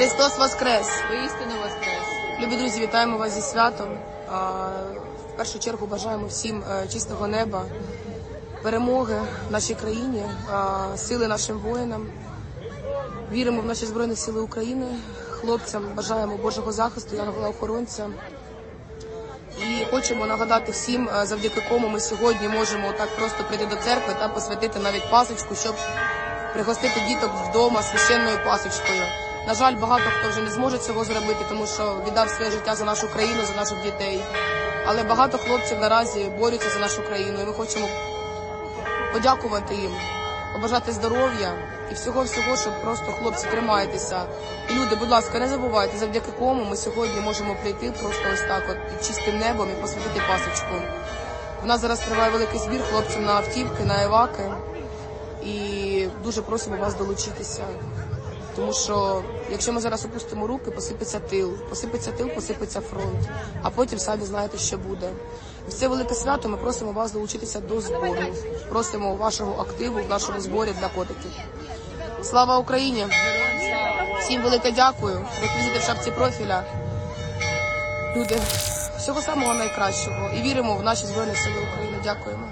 Христос Воскрес! Воістину воскрес. Любі друзі, вітаємо вас зі святом. В першу чергу бажаємо всім е, чистого неба, перемоги в нашій країні, сили нашим воїнам. Віримо в наші Збройні Сили України. Хлопцям бажаємо Божого захисту, янгола охоронця. І хочемо нагадати всім, е, завдяки кому ми сьогодні можемо так просто прийти до церкви та посвятити навіть пасочку, щоб пригостити діток вдома священною пасочкою. На жаль, багато хто вже не зможе цього зробити, тому що віддав своє життя за нашу країну, за наших дітей. Але багато хлопців наразі борються за нашу країну, і ми хочемо подякувати їм, побажати здоров'я і всього всього, щоб просто хлопці тримайтеся. І люди, будь ласка, не забувайте, завдяки кому ми сьогодні можемо прийти просто ось так, от під чистим небом і посвятити пасочку. У нас зараз триває великий збір хлопців на автівки, на еваки. І дуже просимо вас долучитися. Тому що якщо ми зараз опустимо руки, посипеться тил, посипеться тил, посипеться фронт, а потім самі знаєте, що буде. В це велике свято ми просимо вас долучитися до збору. Просимо вашого активу в нашому зборі для котиків. Слава Україні! Всім велике дякую. Реквізити в шапці профіля. Люди, всього самого найкращого. І віримо в наші Збройні Сили України. Дякуємо.